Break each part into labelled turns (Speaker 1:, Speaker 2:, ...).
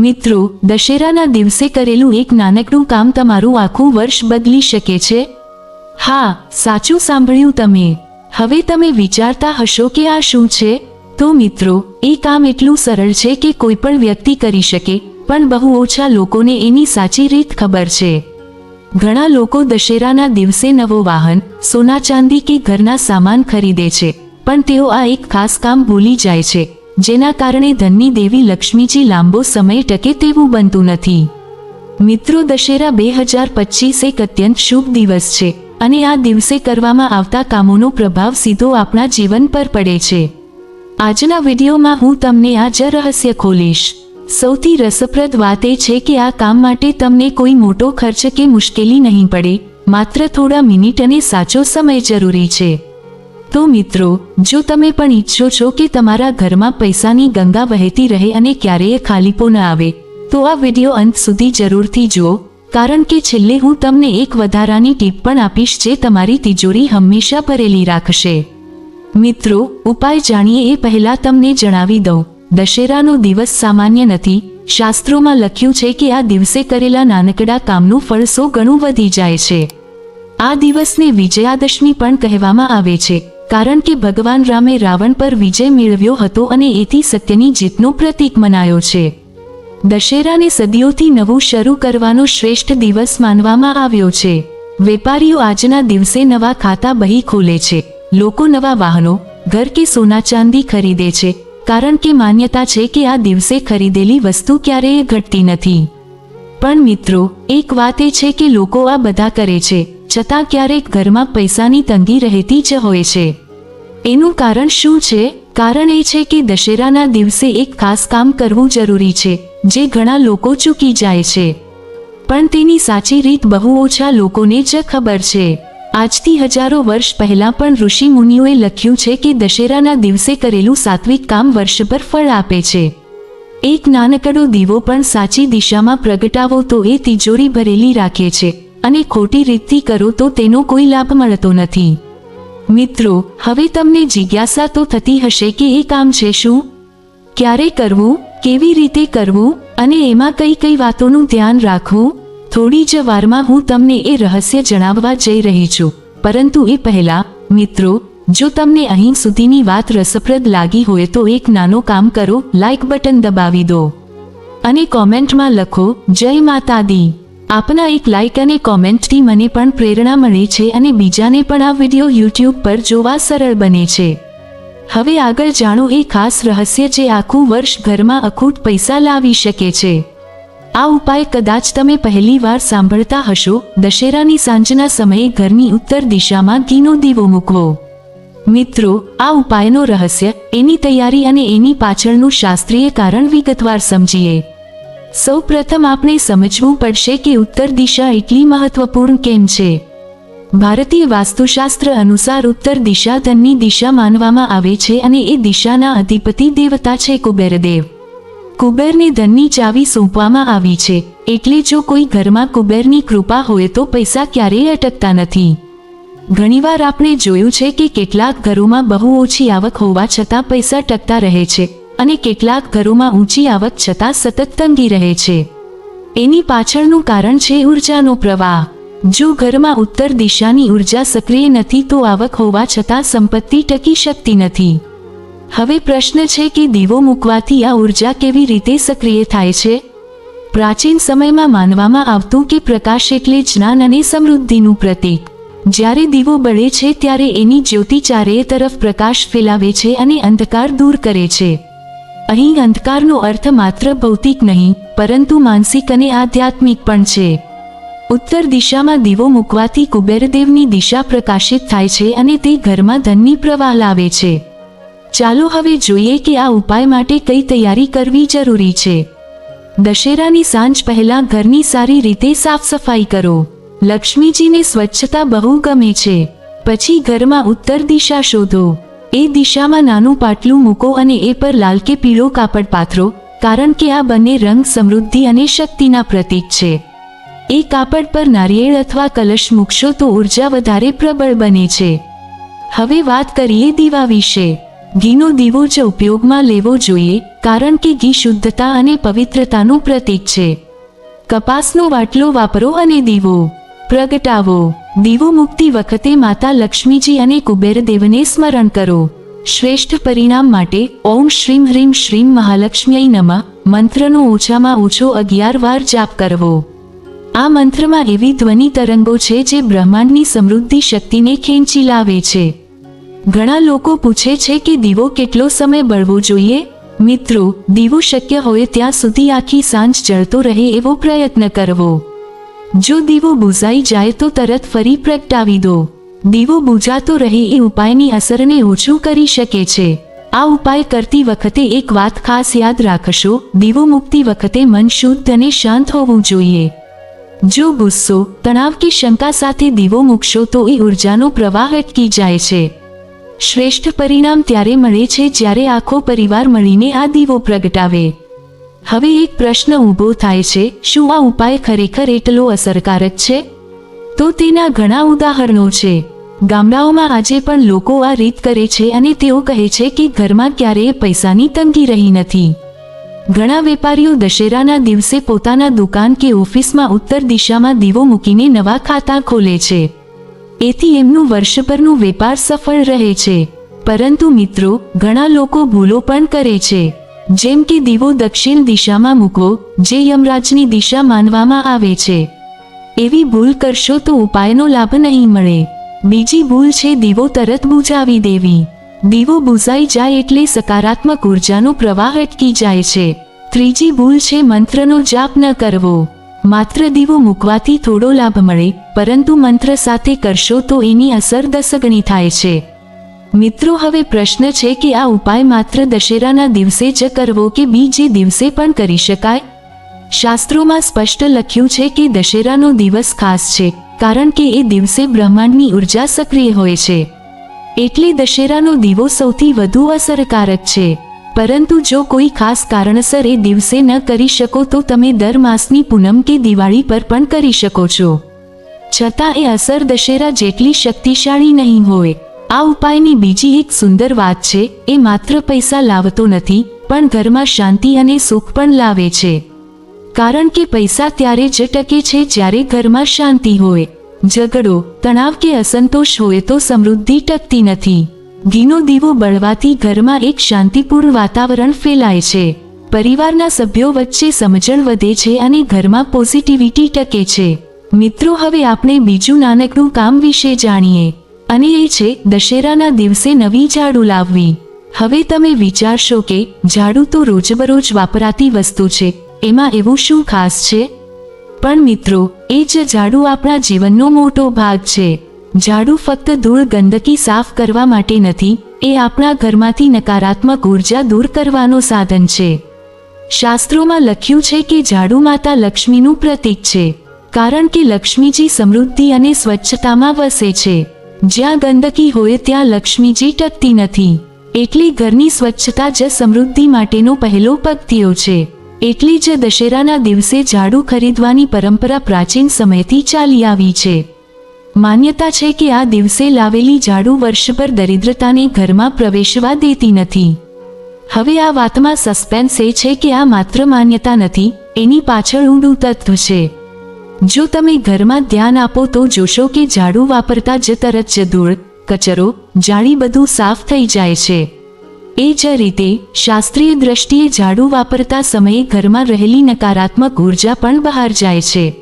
Speaker 1: મિત્રો, દશેરાના દિવસે કરેલું એક નાનકડું કામ તમારું આખું વર્ષ બદલી શકે છે? હા, સાચું સાંભળ્યું તમે. હવે તમે વિચારતા હશો કે આ શું છે? તો મિત્રો, એ કામ એટલું સરળ છે કે કોઈ પણ વ્યક્તિ કરી શકે, પણ બહુ ઓછા લોકોને એની સાચી રીત ખબર છે. ઘણા લોકો દશેરાના દિવસે નવો વાહન, સોના ચાંદી કે ઘરના સામાન ખરીદે છે, પણ તેઓ આ એક ખાસ કામ ભૂલી જાય છે. જેના કારણે ધનની દેવી લક્ષ્મીજી લાંબો સમય ટકે તેવું બનતું નથી. મિત્રો, દશેરા બે હજાર પચીસ એક અત્યંત શુભ દિવસ છે અને આ દિવસે કરવામાં આવતા કામોનો પ્રભાવ સીધો આપણા જીવન પર પડે છે. આજના વિડીયોમાં હું તમને આ જ રહસ્ય ખોલીશ. સૌથી રસપ્રદ વાત એ છે કે આ કામ માટે તમને કોઈ મોટો ખર્ચ કે મુશ્કેલી નહીં પડે, માત્ર થોડા મિનિટ અને સાચો સમય જરૂરી છે. તો મિત્રો, જો તમે પણ ઈચ્છો છો કે તમારા ઘરમાં પૈસાની ગંગા વહેતી રહે અને ક્યારેય ખાલીપો ન આવે, તો આ વીડિયો અંત સુધી જરૂરથી જુઓ, કારણ કે છેલ્લે હું તમને એક વધારાની ટીપ પણ આપીશ જે તમારી તિજોરી હંમેશા ભરેલી રાખશે. મિત્રો, ઉપાય જાણીએ એ પહેલા તમને જણાવી દઉં. દશેરાનો દિવસ સામાન્ય નથી. શાસ્ત્રોમાં લખ્યું છે કે આ દિવસે કરેલા નાનકડા કામનું ફળ સો ગણું વધી જાય છે. આ દિવસને વિજયાદશમી પણ કહેવામાં આવે છે. કારણ કે ભગવાન રામે રાવણ પર વિજય મેળવ્યો હતો અને એથી સત્યની જીતનું પ્રતીક મનાયો છે. દશેરાને સદીઓથી નવું શરૂ કરવાનો શ્રેષ્ઠ દિવસ માનવામાં આવ્યો છે. વેપારીઓ આજના દિવસે નવા ખાતા બહી ખોલે છે. લોકો નવા વાહનો, ઘર કે સોના ચાંદી ખરીદે છે, કારણ કે માન્યતા છે કે આ દિવસે ખરીદેલી વસ્તુ ક્યારેય ઘટતી નથી. પણ મિત્રો, એક વાત એ છે કે લોકો આ બધા કરે છે. છતાં ક્યારેક ઘરમાં પૈસાની તંગી રહેતી જ હોય છે. એનું કારણ શું છે? કારણ એ છે કે દશેરાના દિવસે એક ખાસ કામ કરવું જરૂરી છે, જે ઘણા લોકો ચૂકી જાય છે. પણ તેની સાચી રીત બહુ ઓછા લોકોને જ ખબર છે. આજથી હજારો વર્ષ પહેલા પણ ઋષિ મુનિઓએ લખ્યું છે કે દશેરાના દિવસે કરેલું સાત્વિક કામ વર્ષભર ફળ આપે છે. એક નાનકડો દીવો પણ સાચી દિશામાં પ્રગટાવો તો એ તિજોરી ભરેલી રાખે છે. અને ખોટી રીતથી કરો તો તેનો કોઈ લાભ મળતો નથી. મિત્રો, હવે તમને જિજ્ઞાસા તો થતી હશે કે એ કામ છે શું? ક્યારે કરવું? કેવી રીતે કરવું? અને એમાં કઈ કઈ વાતોનું ધ્યાન રાખવું? થોડી જ વારમાં હું તમને એ રહસ્ય જણાવવા જઈ રહી છું. પરંતુ એ પહેલા, મિત્રો, જો તમને અહીં સુધીની વાત રસપ્રદ લાગી હોય તો એક નાનો કામ કરો લાઇક બટન દબાવી દો. અને કોમેન્ટમાં લખો, જય માતા દી આપના એક લાઇક અને કોમેન્ટથી મને પણ પ્રેરણા મળે છે અને બીજાને પણ આ વીડિયો યુટ્યુબ પર જોવા સરળ બને છે. હવે આગળ જાણો એ ખાસ રહસ્ય જે આખું વર્ષ ઘરમાં અખૂટ પૈસા લાવી શકે છે. આ ઉપાય કદાચ તમે પહેલી વાર સાંભળતા હશો, દશેરાની સાંજના સમયે ઘરની ઉત્તર દિશામાં ઘીનો દીવો મૂકવો. મિત્રો, આ ઉપાયનો રહસ્ય, એની તૈયારી અને એની પાછળનું શાસ્ત્રીય કારણ વિગતવાર સમજીએ. સૌ પ્રથમ આપણે સમજવું પડશે કે ઉત્તર દિશા એટલી મહત્વપૂર્ણ કેમ છે. ભારતીય વાસ્તુશાસ્ત્ર અનુસાર ઉત્તર દિશા ધનની દિશા માનવામાં આવે છે અને એ દિશાના અધિપતિ દેવતા છે કુબેરદેવ. કુબેરને ધનની ચાવી સોંપવામાં આવી છે, એટલે જો કોઈ ઘરમાં કુબેરની કૃપા હોય તો પૈસા ક્યારેય અટકતા નથી. ઘણીવાર આપણે જોયું છે કે કેટલાક ઘરોમાં બહુ ઓછી આવક હોવા છતાં પૈસા ટકતા રહે છે. અને કેટલાક ઘરોમાં ઊંચી આવક છતાં સતત તંગી રહે છે. એની પાછળનું કારણ છે ઉર્જાનો પ્રવાહ. જો ઘરમાં ઉત્તર દિશાની ઊર્જા સક્રિય નથી તો આવક હોવા છતાં સંપત્તિ ટકી શકતી નથી. હવે પ્રશ્ન છે કે દીવો મૂકવાથી આ ઊર્જા કેવી રીતે સક્રિય થાય છે? પ્રાચીન સમયમાં માનવામાં આવતું કે પ્રકાશ એટલે જ્ઞાન અને સમૃદ્ધિનું પ્રતીક. જ્યારે દીવો બળે છે ત્યારે એની જ્યોતિ ચારેય તરફ પ્રકાશ ફેલાવે છે અને અંધકાર દૂર કરે છે. અહીં અંધકારનો અર્થ માત્ર ભૌતિક નહીં, પરંતુ માનસિક અને આધ્યાત્મિક પણ છે. ઉત્તર દિશામાં દીવો મૂકવાથી કુબેરદેવની દિશા પ્રકાશિત થાય છે અને તે ઘરમાં ધનની પ્રવાહ લાવે છે. ચાલો હવે જોઈએ કે આ ઉપાય માટે કઈ તૈયારી કરવી જરૂરી છે. દશેરાની સાંજ પહેલા ઘરની સારી રીતે સાફ સફાઈ કરો. લક્ષ્મીજીને સ્વચ્છતા બહુ ગમે છે. પછી ઘરમાં ઉત્તર દિશા શોધો. એ દિશામાં નાનું પાટલું મૂકો અને એ પર લાલ કે પીળો કાપડ પાથરો, કારણ કે આ બંને રંગ સમૃદ્ધિ અને શક્તિના પ્રતીક છે. એ કાપડ પર નારિયેળ અથવા કલશ મૂકશો તો ઊર્જા વધારે પ્રબળ બને છે. હવે વાત કરીએ દીવા વિશે. ઘીનો દીવો જ ઉપયોગમાં લેવો જોઈએ, કારણ કે ઘી શુદ્ધતા અને પવિત્રતાનું પ્રતીક છે. કપાસનો વાટલો વાપરો અને દીવો. પ્રગટાવો. દીવો મુક્તિ વખતે માતા લક્ષ્મીજી અને કુબેરદેવને સ્મરણ કરો. શ્રેષ્ઠ પરિણામ માટે ઓમ શ્રીમ હ્રીમ શ્રીમ મહાલક્ષ્મીય નમઃ. મંત્રનો ઓછામાં ઓછો અગિયાર વાર જાપ કરવો. આ મંત્રમાં એવી ધ્વનિ તરંગો છે જે બ્રહ્માંડની સમૃદ્ધિ શક્તિને ખેંચી લાવે છે. ઘણા લોકો પૂછે છે કે દીવો કેટલો સમય બળવો જોઈએ? મિત્રો, દીવો શક્ય હોય ત્યાં સુધી આખી સાંજ જળતો રહે એવો પ્રયત્ન કરવો. જો દીવો બુઝાઈ જાય તો તરત ફરી પ્રગટાવી દો. દીવો બુજાતો રહે એ ઉપાયની અસરને ઓછું કરી શકે છે. આ ઉપાય કરતી વખતે એક વાત ખાસ યાદ રાખશો, દીવો મૂકતી વખતે મન શુદ્ધ અને શાંત હોવું જોઈએ. જો ગુસ્સો, તણાવ કે શંકા સાથે દીવો મૂકશો તો એ ઉર્જાનો પ્રવાહ અટકી જાય છે. શ્રેષ્ઠ પરિણામ ત્યારે મળે છે જ્યારે આખો પરિવાર મળીને આ દીવો પ્રગટાવે. હવે એક પ્રશ્ન ઊભો થાય છે, શું આ ઉપાય ખરેખર એટલો અસરકારક છે? તો તેના ઘણા ઉદાહરણો છે. ગામડાઓમાં આજે પણ લોકો આ રીત કરે છે અને તેઓ કહે છે કે ઘરમાં ક્યારેય પૈસાની તંગી રહી નથી. ઘણા વેપારીઓ દશેરાના દિવસે પોતાના દુકાન કે ઓફિસમાં ઉત્તર દિશામાં દીવો મૂકીને નવા ખાતા ખોલે છે. એથી એમનું વર્ષભરનું વેપાર સફળ રહે છે. પરંતુ મિત્રો, ઘણા લોકો ભૂલો પણ કરે છે. જેમ કે દીવો દક્ષિણ દિશામાં મૂકવો, જે યમરાજની દિશા માનવામાં આવે છે. એવી ભૂલ કરશો તો ઉપાયનો લાભ નહીં મળે. બીજી ભૂલ છે દીવો તરત બુઝાવી દેવી. દીવો બુઝાઈ જાય એટલે સકારાત્મક ઉર્જાનો પ્રવાહ અટકી જાય છે. ત્રીજી ભૂલ છે મંત્રનો જાપ ન કરવો. માત્ર દીવો મૂકવાથી થોડો લાભ મળે, પરંતુ મંત્ર સાથે કરશો તો એની અસર દસગણી થાય છે. મિત્રો, હવે પ્રશ્ન છે કે આ ઉપાય માત્ર દશેરાના દિવસે જ કરવો કે બીજે દિવસે પણ કરી શકાય? શાસ્ત્રોમાં સ્પષ્ટ લખ્યું છે કે દશેરાનો દિવસ ખાસ છે, કારણ કે એ દિવસે બ્રહ્માંડની ઊર્જા સક્રિય હોય છે. એટલે દશેરાનો દીવો સૌથી વધુ અસરકારક છે. પરંતુ જો કોઈ ખાસ કારણસર એ દિવસે ન કરી શકો તો તમે દર માસની પૂનમ કે દિવાળી પર પણ કરી શકો છો. છતાં એ અસર દશેરા જેટલી શક્તિશાળી નહીં હોય. આ ઉપાયની બીજી એક સુંદર વાત છે, એ માત્ર પૈસા લાવતો નથી, પણ ઘરમાં શાંતિ અને સુખ પણ લાવે છે. કારણ કે પૈસા ત્યારે જ ટકે છે જ્યારે ઘરમાં શાંતિ હોય. ઝઘડો, તણાવ કે અસંતોષ હોય તો સમૃદ્ધિ ટકતી નથી. ઘીનો દીવો બળવાથી ઘરમાં એક શાંતિપૂર્ણ વાતાવરણ ફેલાય છે. પરિવારના સભ્યો વચ્ચે સમજણ વધે છે અને ઘરમાં પોઝિટિવિટી ટકે છે. મિત્રો, હવે આપણે બીજું નાનકડું કામ વિશે જાણીએ. અને એ છે, દશેરાના દિવસે નવી ઝાડુ લાવવી. હવે તમે વિચારશો કે ઝાડુ તો રોજબરોજ વાપરાતી વસ્તુ છે, એમાં એવું શું ખાસ છે? પણ મિત્રો, એ જ ઝાડુ આપણા જીવનનો મોટો ભાગ છે. ઝાડુ ફક્ત ધૂળ ગંદકી સાફ કરવા માટે નથી, એ આપણા ઘરમાંથી નકારાત્મક ઊર્જા દૂર કરવાનો સાધન છે. શાસ્ત્રોમાં લખ્યું છે કે ઝાડુ માતા લક્ષ્મીનું પ્રતીક છે, કારણ કે લક્ષ્મીજી સમૃદ્ધિ અને સ્વચ્છતામાં વસે છે. જ્યાં ગંદકી હોય ત્યાં લક્ષ્મીજી ટકતી નથી. એટલી ઘરની સ્વચ્છતા જ સમૃદ્ધિ માટેનો પહેલો પગથિયો છે. એટલી જ દશેરાના દિવસે ઝાડુ ખરીદવાની પરંપરા પ્રાચીન સમયથી ચાલી આવી છે. માન્યતા છે કે આ દિવસે લાવેલી ઝાડુ વર્ષભર દરિદ્રતાને ઘરમાં પ્રવેશવા દેતી નથી. હવે આ વાતમાં સસ્પેન્સ એ છે કે આ માત્ર માન્યતા નથી, એની પાછળ ઊંડું તત્વ છે. જો તમે ઘરમાં ધ્યાન આપો તો જોશો કે ઝાડુ વાપરતા જ તરત જ ધૂળ, કચરો, જાળી બધું સાફ થઈ જાય છે. એ જ રીતે શાસ્ત્રીય દ્રષ્ટિએ ઝાડુ વાપરતા સમયે ઘરમાં રહેલી નકારાત્મક ઊર્જા પણ બહાર જાય છે.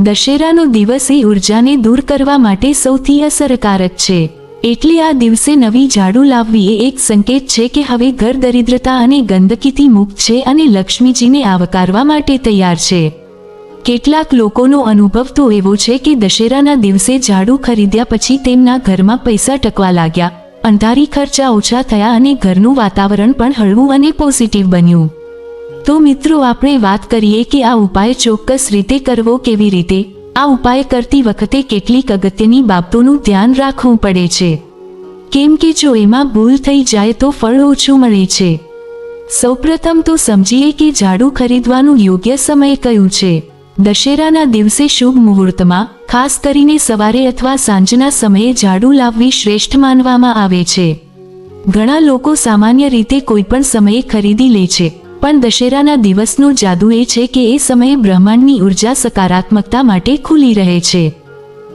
Speaker 1: દશેરાનો દિવસ એ ઉર્જાને દૂર કરવા માટે સૌથી અસરકારક છે. એટલે આ દિવસે નવી ઝાડુ લાવવી એ એક સંકેત છે કે હવે ઘર દરિદ્રતા અને ગંદકીથી મુક્ત છે અને લક્ષ્મીજીને આવકારવા માટે તૈયાર છે. કેટલાક લોકોનો અનુભવ તો એવો છે કે દશેરાના દિવસે ઝાડુ ખરીદ્યા પછી તેમના ઘરમાં પૈસા ટકવા લાગ્યા. અંધારી ખર્ચા ઓછા થયા અને ઘરનું વાતાવરણ પણ હળવું અને પોઝિટિવ બન્યું. તો મિત્રો, આપણે વાત કરીએ કે આ ઉપાય ચોક્કસ રીતે કરવો કેવી રીતે? આ ઉપાય કરતી વખતે કેટલીક અગત્યની બાબતોનું ધ્યાન રાખવું પડે છે. કેમ કે જો એમાં ભૂલ થઈ જાય તો ફળ ઓછું મળે છે. સૌપ્રથમ તો સમજીએ કે ઝાડુ ખરીદવાનું યોગ્ય સમય કયું છે. દશેરાના દિવસે શુભ મુહૂર્તમાં, ખાસ કરીને સવારે અથવા સાંજના સમયે ઝાડુ લાવવી શ્રેષ્ઠ માનવામાં આવે છે. ઘણા લોકો સામાન્ય રીતે કોઈપણ સમયે ખરીદી લે છે, પણ દશેરાના દિવસનો જાદુ એ છે કે એ સમયે બ્રહ્માંડની ઊર્જા સકારાત્મકતા માટે ખુલી રહે છે.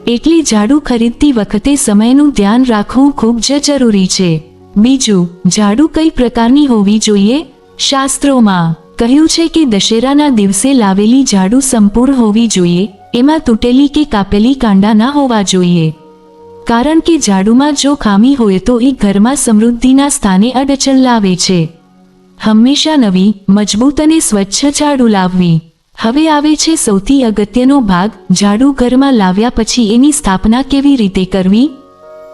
Speaker 1: એટલે ઝાડુ ખરીદતી વખતે સમયનું ધ્યાન રાખવું ખૂબ જ જરૂરી છે. બીજું, ઝાડુ કઈ પ્રકારની હોવી જોઈએ? શાસ્ત્રોમાં કહ્યું છે કે દશેરાના દિવસે લાવેલી ઝાડુ સંપૂર્ણ હોવી જોઈએ, એમાં તૂટેલી કે કાપેલી કાંડા ના હોવા જોઈએ. કારણ કે ઝાડુમાં જો ખામી હોય તો એ ઘરમાં સમૃદ્ધિના સ્થાને અડચણ લાવે છે. હંમેશા નવી, મજબૂત અને સ્વચ્છ ઝાડુ લાવવી. હવે આવે છે સૌથી અગત્યનો ભાગ, ઝાડુ ઘરમાં લાવ્યા પછી એની સ્થાપના કેવી રીતે કરવી?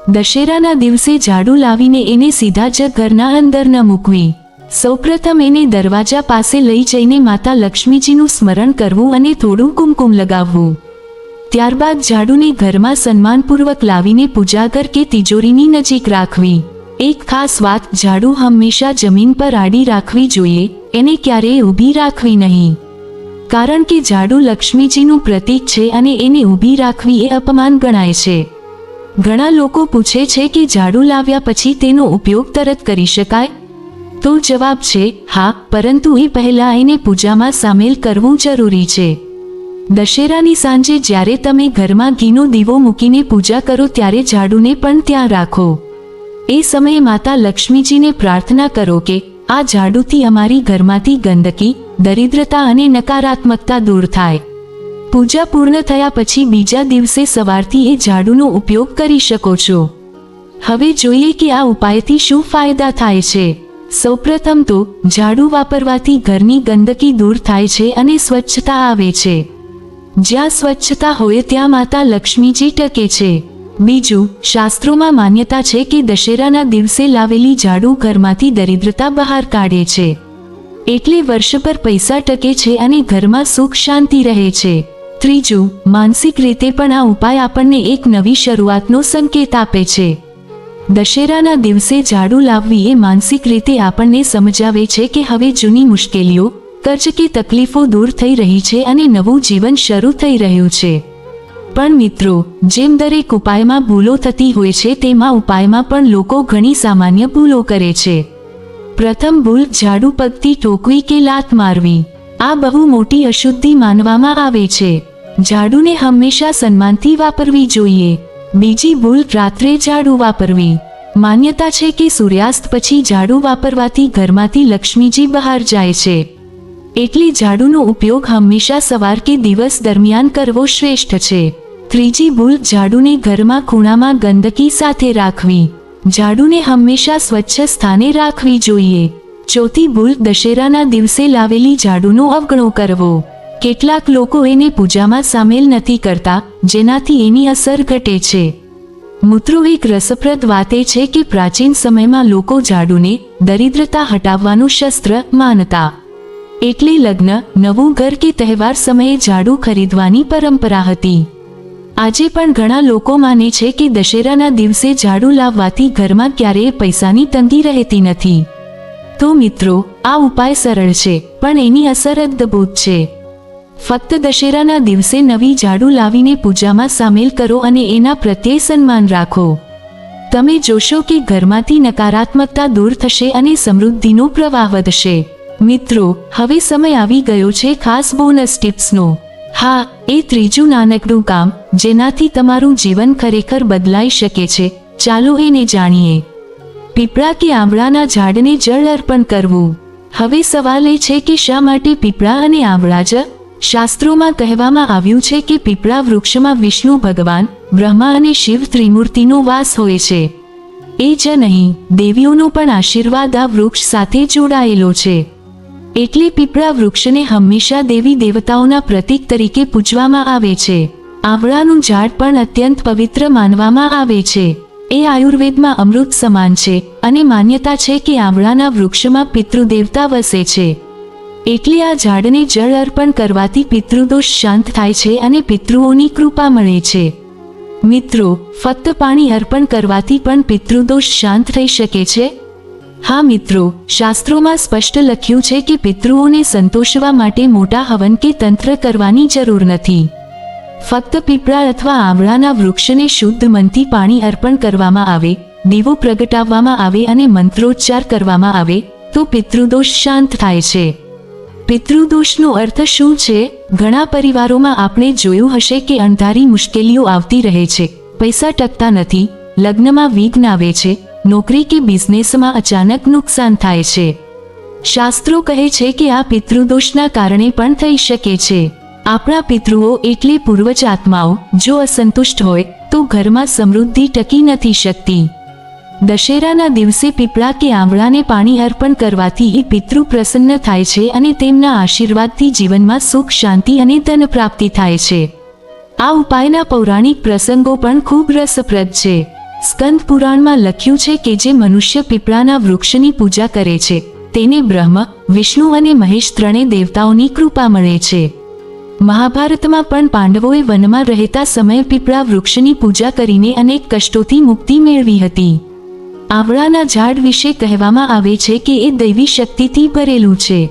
Speaker 1: દશેરાના દિવસે ઝાડુ લાવીને એને સીધા જ ઘરના અંદર ન મૂકવી. સૌપ્રથમ એને દરવાજા પાસે લઈ જઈને માતા લક્ષ્મીજીનું સ્મરણ કરવું અને થોડું કુમકુમ લગાવવું. ત્યારબાદ ઝાડુને ઘરમાં સન્માનપૂર્વક લાવીને પૂજાગર કે તિજોરીની નજીક રાખવી. એક ખાસ વાત, ઝાડુ હંમેશા જમીન પર આડી રાખવી જોઈએ, એને ક્યારેય ઊભી રાખવી નહીં. કારણ કે ઝાડુ લક્ષ્મીજીનું પ્રતીક છે અને એને ઊભી રાખવી એ અપમાન ગણાય છે. ઘણા લોકો પૂછે છે કે ઝાડુ લાવ્યા પછી તેનો ઉપયોગ તરત કરી શકાય? તો જવાબ છે, હા, પરંતુ એ પહેલા એને પૂજામાં સામેલ કરવું જરૂરી છે. દશેરાની સાંજે જ્યારે તમે ઘરમાં ઘીનો દીવો મૂકીને પૂજા કરો ત્યારે ઝાડુને પણ ત્યાં રાખો. એ સમયે માતા લક્ષ્મીજીને પ્રાર્થના કરો કે, આ ઝાડુથી અમારી ઘરમાંથી ગંદકી, દરિદ્રતા અને નકારાત્મકતા દૂર થાય. પૂજા પૂર્ણ થયા પછી બીજા દિવસે સવારથી એ ઝાડુનો ઉપયોગ કરી શકો છો. હવે જોઈએ કે આ ઉપાયથી શું ફાયદા થાય છે. સૌપ્રથમ તો ઝાડુ વાપરવાથી ઘરની ગંદકી દૂર થાય છે અને સ્વચ્છતા આવે છે. જ્યાં સ્વચ્છતા હોય ત્યાં માતા લક્ષ્મીજી ટકે છે. બીજું, શાસ્ત્રોમાં માન્યતા છે કે દશેરાના દિવસે લાવેલી ઝાડુ ઘરમાંથી દરિદ્રતા બહાર કાઢે છે. એટલે વર્ષ પર પૈસા ટકે છે અને ઘરમાં સુખ શાંતિ રહે છે. ત્રીજું, માનસિક રીતે પણ આ ઉપાય આપણને એક નવી શરૂઆતનો સંકેત આપે છે. દશેરાના દિવસે ઝાડુ લાવવી એ માનસિક રીતે આપણને સમજાવે છે કે હવે જૂની મુશ્કેલીઓ કર્જ કે તકલીફો દૂર થઈ રહી છે અને નવું જીવન શરૂ થઈ રહ્યું છે. પણ મિત્રો, જેમ દરેક ઉપાયમાં ભૂલો થતી હોય છે, તેમાં ઉપાયમાં પણ લોકો ઘણી સામાન્ય ભૂલો કરે છે. પ્રથમ ભૂલ, ઝાડુ પગથી ટોકવી કે લાત મારવી. આ બહુ મોટી અશુદ્ધિ માનવામાં આવે છે. ઝાડુને હંમેશા સન્માનથી વાપરવી જોઈએ. બીજી ભૂલ રાત્રે ઝાડુ વાપરવી. માન્યતા છે કે સૂર્યાસ્ત પછી ઝાડુ વાપરવાથી ઘરમાંથી લક્ષ્મીજી બહાર જાય છે. એટલે ઝાડુનો ઉપયોગ હંમેશા સવાર કે દિવસ દરમિયાન કરવો શ્રેષ્ઠ છે. ત્રીજી ભૂલ ઝાડુને ઘરમાં ખૂણામાં ગંદકી સાથે રાખવી. ઝાડુને હંમેશા સ્વચ્છ સ્થાને રાખવી જોઈએ. ચોથી ભૂલ દશેરાના દિવસે લાવેલી ઝાડુનો અવગણો કરવો. કેટલાક લોકો એને પૂજામાં સામેલ નથી કરતા, જેનાથી એની અસર ઘટે છે. મિત્રો એક રસપ્રદ વાત એ છે કે પ્રાચીન સમયમાં લોકો ઝાડુને દરિદ્રતા હટાવવાનું શસ્ત્ર માનતા. એટલે લગ્ન, નવું ઘર કે તહેવાર સમયે ઝાડુ ખરીદવાની પરંપરા હતી. આજે પણ ઘણા લોકો માને છે કે દશેરાના દિવસે ઝાડુ લાવવાથી ઘરમાં ક્યારેય પૈસાની તંગી રહેતી નથી. તો મિત્રો, આ ઉપાય સરળ છે, પણ એની અસર અદ્ભુત છે. ફક્ત દશેરાના દિવસે નવી ઝાડુ લાવીને પૂજામાં સામેલ કરો અને એના પ્રત્યે સન્માન રાખો. તમે જોશો કે ઘરમાંથી નકારાત્મકતા દૂર થશે અને સમૃદ્ધિનો પ્રવાહ વધશે. મિત્રો, હવે સમય આવી ગયો છે ખાસ બોનસ ટિપ્સનો. હા, એ ત્રીજું નાનકડું કામ, જેનાથી તમારું જીવન ખરેખર બદલાઈ શકે છે. ચાલો એને જાણીએ. પીપળા કે આંબળાના ઝાડને જળ અર્પણ કરવું. હવે સવાલ એ છે કે શા માટે પીપળા અને આંબળા જ શાસ્ત્રોમાં કહેવામાં આવ્યું છે કે પીપળા વૃક્ષમાં વિષ્ણુ ભગવાન, બ્રહ્મા અને શિવ ત્રિમૂર્તિનો વાસ હોય છે. એ જ નહીં, દેવીઓનો પણ આશીર્વાદ આ વૃક્ષ સાથે જોડાયેલો છે. એટલે પીપળા વૃક્ષને હંમેશા દેવી દેવતાઓના પ્રતીક તરીકે પૂજવામાં આવે છે. આવળાનું ઝાડ પણ અત્યંત પવિત્ર માનવામાં આવે છે. એ આયુર્વેદમાં અમૃત સમાન છે અને માન્યતા છે કે આવળાના વૃક્ષમાં પિતૃદેવતા વસે છે. એટલે આ ઝાડને જળ અર્પણ કરવાથી પિતૃદોષ શાંત થાય છે અને પિતૃઓની કૃપા મળે છે. મિત્રો, ફક્ત પાણી અર્પણ કરવાથી પણ પિતૃદોષ શાંત થઈ શકે છે? હા મિત્રો, શાસ્ત્રોમાં સ્પષ્ટ લખ્યું છે કે પિતૃઓને સંતોષવા માટે મોટા હવન કે તંત્ર કરવાની જરૂર નથી. ફક્ત પીપળા અથવા આંવળાના વૃક્ષને શુદ્ધ મનથી પાણી અર્પણ કરવામાં આવે, દીવો પ્રગટાવવામાં આવે અને મંત્રોચ્ચાર કરવામાં આવે, તો પિતૃદોષ શાંત થાય છે. પિતૃદોષનો અર્થ શું છે? ઘણા પરિવારોમાં આપણે જોયું હશે કે અણધારી મુશ્કેલીઓ આવતી રહે છે. પૈસા ટકતા નથી, લગ્નમાં વિઘ્ન આવે છે, નોકરી કે બિઝનેસમાં અચાનક નુકસાન થાય છે. શાસ્ત્રો કહે છે કે આ પિતૃદોષના કારણે પણ થઈ શકે છે. આપણા પિતૃઓ એટલે પૂર્વજ આત્માઓ, જો અસંતુષ્ટ હોય, તો ઘરમાં સમૃદ્ધિ ટકી નથી શકતી. દશેરાના દિવસે પીપળા કે આંવળાને પાણી અર્પણ કરવાથી પિતૃ પ્રસન્ન થાય છે અને તેમના આશીર્વાદથી જીવનમાં સુખ, શાંતિ અને ધન પ્રાપ્તિ થાય છે. આ ઉપાયના પૌરાણિક પ્રસંગો પણ ખૂબ રસપ્રદ છે. સ્કંદ પુરાણમાં લખ્યું છે કે જે મનુષ્ય પીપળાના વૃક્ષની પૂજા કરે છે, તેને બ્રહ્મ, વિષ્ણુ અને મહેશ ત્રણે દેવતાઓની કૃપા મળે છે. મહાભારતમાં પણ પાંડવોએ વનમાં રહેતા સમયે પીપળા વૃક્ષની પૂજા કરીને અનેક કષ્ટોથી મુક્તિ મેળવી હતી. આવળાના ઝાડ વિશે કહેવામાં આવે છે કે એ દૈવી શક્તિથી ભરેલું છે.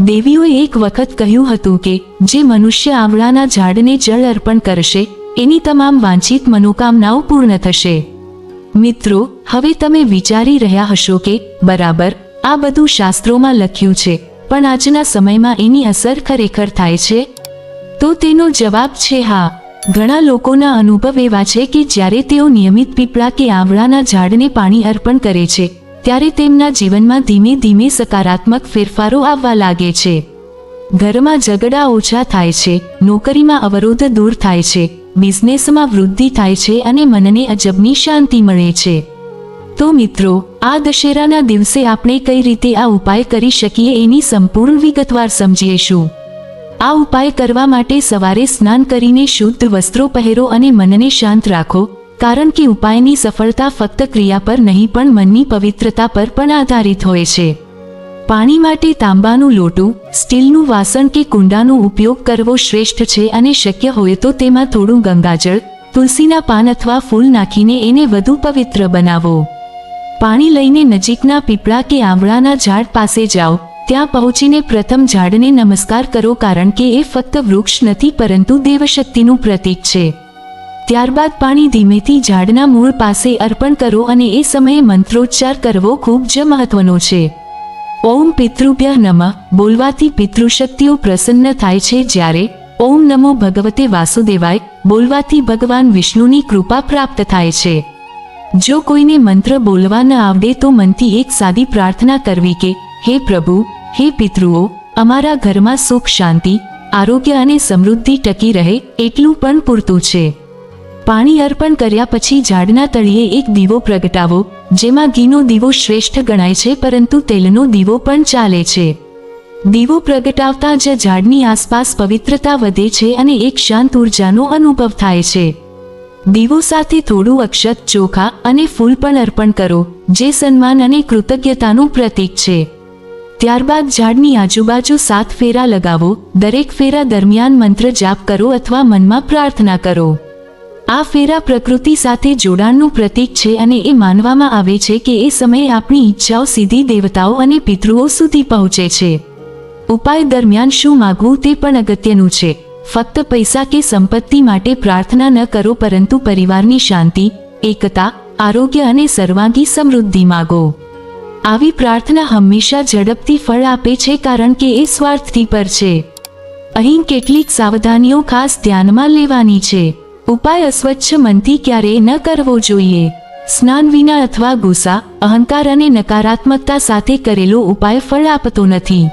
Speaker 1: દેવીઓએ એક વખત કહ્યું હતું કે, જે મનુષ્ય આવળાના ઝાડને જળ અર્પણ કરશે, એની તમામ વાંછિત મનોકામનાઓ પૂર્ણ થશે. મિત્રો, હવે તમે વિચારી રહ્યા હશો કે, બરાબર, આ બધું શાસ્ત્રોમાં લખ્યું છે, પણ આજના સમયમાં એની અસર ખરેખર થાય છે? તો તેનો જવાબ છે હા. ઘણા લોકોના અનુભવ એવા છે કે જ્યારે તેઓ નિયમિત પીપળા કે આંવળાના ઝાડને પાણી અર્પણ કરે છે, ત્યારે તેમના જીવનમાં ધીમે ધીમે સકારાત્મક ફેરફારો આવવા લાગે છે. ઘરમાં ઝઘડા ઓછા થાય છે, નોકરીમાં અવરોધ દૂર થાય છે, બિઝનેસમાં વૃદ્ધિ થાય છે અને મનને અજબની શાંતિ મળે છે. તો મિત્રો, આ દશેરાના દિવસે આપણે કઈ રીતે આ ઉપાય કરી શકીએ એની સંપૂર્ણ વિગતવાર સમજીશું. આ ઉપાય કરવા માટે સવારે સ્નાન કરીને શુદ્ધ વસ્ત્રો પહેરો અને મનને શાંત રાખો, કારણ કે ઉપાયની સફળતા ફક્ત ક્રિયા પર નહીં, પણ મનની પવિત્રતા પર પણ આધારિત હોય છે. પાણી માટે તાંબાનું લોટું, સ્ટીલનું વાસણ કે કુંડાનો ઉપયોગ કરવો શ્રેષ્ઠ છે અને શક્ય હોય તો તેમાં થોડું ગંગાજળ, તુલસીના પાન અથવા ફૂલ નાખીને એને વધુ પવિત્ર બનાવો. પાણી લઈને નજીકના પીપળા કે આંબળાના ઝાડ પાસે જાઓ ત્યાં પહોંચીને પ્રથમ ઝાડને નમસ્કાર કરો કારણ કે એ ફક્ત વૃક્ષ નથી, પરંતુ દેવશક્તિનું પ્રતીક છે. ત્યારબાદ પાણી ધીમેથી ઝાડના મૂળ પાસે અર્પણ કરો અને એ સમયે મંત્રોચ્ચાર કરવો ખૂબ જ મહત્વનો છે. ઓમ પિતૃભ્ય નમઃ. બોલવાથી પિતૃશક્તિઓ પ્રસન્ન થાય છે જ્યારે ઓમ નમો ભગવતે વાસુદેવાય, બોલવાથી ભગવાન વિષ્ણુની કૃપા પ્રાપ્ત થાય છે. જો કોઈને મંત્ર બોલવા ન આવડે તો મનથી એક સાદી પ્રાર્થના કરવી કે હે પ્રભુ, હે પિતૃઓ, અમારા ઘરમાં સુખ, શાંતિ, આરોગ્ય અને સમૃદ્ધિ ટકી રહે એટલું પણ પૂરતું છે. પાણી અર્પણ કર્યા પછી ઝાડના તળિયે એક દીવો પ્રગટાવો, જેમાં ઘીનો દીવો શ્રેષ્ઠ ગણાય છે, પરંતુ તેલનો દીવો પણ ચાલે છે. દીવો પ્રગટાવતા જ ઝાડની આસપાસ પવિત્રતા વધે છે અને એક શાંત ઉર્જાનો અનુભવ થાય છે. દીવો સાથે થોડું અક્ષત ચોખા અને ફૂલ પણ અર્પણ કરો, જે સન્માન અને કૃતજ્ઞતાનું પ્રતીક છે. ત્યારબાદ ઝાડની આજુબાજુ સાત ફેરા લગાવો. દરેક ફેરા દરમિયાન મંત્ર જાપ કરો અથવા મનમાં પ્રાર્થના કરો. આ ફેરા પ્રકૃતિ સાથે જોડાણનું પ્રતીક છે અને એ માનવામાં આવે છે કે એ સમયે આપણી ઈચ્છાઓ સીધી દેવતાઓ અને પિતૃઓ સુધી પહોંચે છે. ઉપાય દરમિયાન શું માગવું તે પણ અગત્યનું છે. ફક્ત પૈસા કે સંપત્તિ માટે પ્રાર્થના ન કરો પરંતુ પરિવારની શાંતિ, એકતા, આરોગ્ય અને સર્વાંગી સમૃદ્ધિ માગો. આવી પ્રાર્થના હંમેશા ઝડપથી ફળ આપે છે કારણ કે એ સ્વાર્થથી પર છે. અહીં કેટલીક સાવધાનીઓ ખાસ ધ્યાનમાં લેવાની છે. ઉપાય અસ્વચ્છ મનથી ક્યારેય ન કરવો જોઈએ. સ્નાન વિના અથવા ગુસ્સા, અહંકાર અને નકારાત્મકતા સાથે કરેલો ઉપાય ફળ આપતો નથી.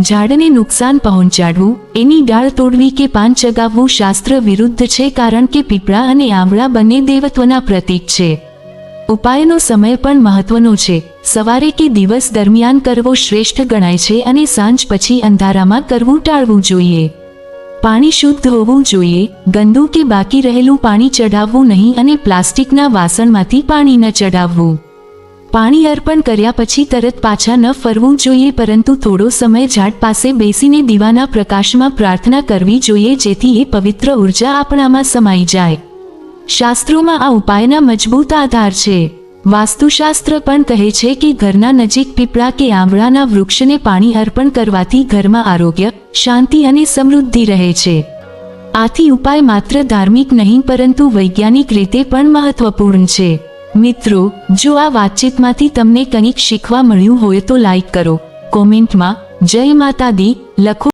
Speaker 1: ઝાડને નુકસાન પહોંચાડવું, એની ડાળ તોડવી કે પાન ચગાવવું શાસ્ત્ર વિરુદ્ધ છે કારણ કે પીપળા અને આંવળા બંને દેવત્વના પ્રતીક છે. ઉપાયનો સમય પણ મહત્વનો છે. સવારે કે દિવસ દરમિયાન કરવો શ્રેષ્ઠ ગણાય છે અને સાંજ પછી અંધારામાં કરવું ટાળવું જોઈએ. પાણી શુદ્ધ હોવું જોઈએ. ગંદુ કે બાકી રહેલું પાણી ચઢાવવું નહીં અને પ્લાસ્ટિકના વાસણમાંથી પાણી ન ચઢાવવું. પાણી અર્પણ કર્યા પછી તરત પાછા ન ફરવું જોઈએ પરંતુ થોડો સમય ઝાડ પાસે બેસીને દીવાના પ્રકાશમાં પ્રાર્થના કરવી જોઈએ જેથી એ પવિત્ર ઊર્જા આપણામાં સમાઈ જાય. શાસ્ત્રોમાં આ ઉપાયના મજબૂત આધાર છે. વાસ્તુશાસ્ત્ર પણ કહે છે કે ઘરના નજીક પીપળા કે આંવળાના વૃક્ષને પાણી અર્પણ કરવાથી ઘરમાં આરોગ્ય, શાંતિ અને સમૃદ્ધિ રહે છે. આથી ઉપાય માત્ર ધાર્મિક નહીં, પરંતુ વૈજ્ઞાનિક રીતે પણ મહત્વપૂર્ણ છે. મિત્રો, જો આ વાતચીતમાંથી તમને કંઈક શીખવા મળ્યું હોય તો લાઈક કરો. કોમેન્ટમાં, જય માતા દી લખો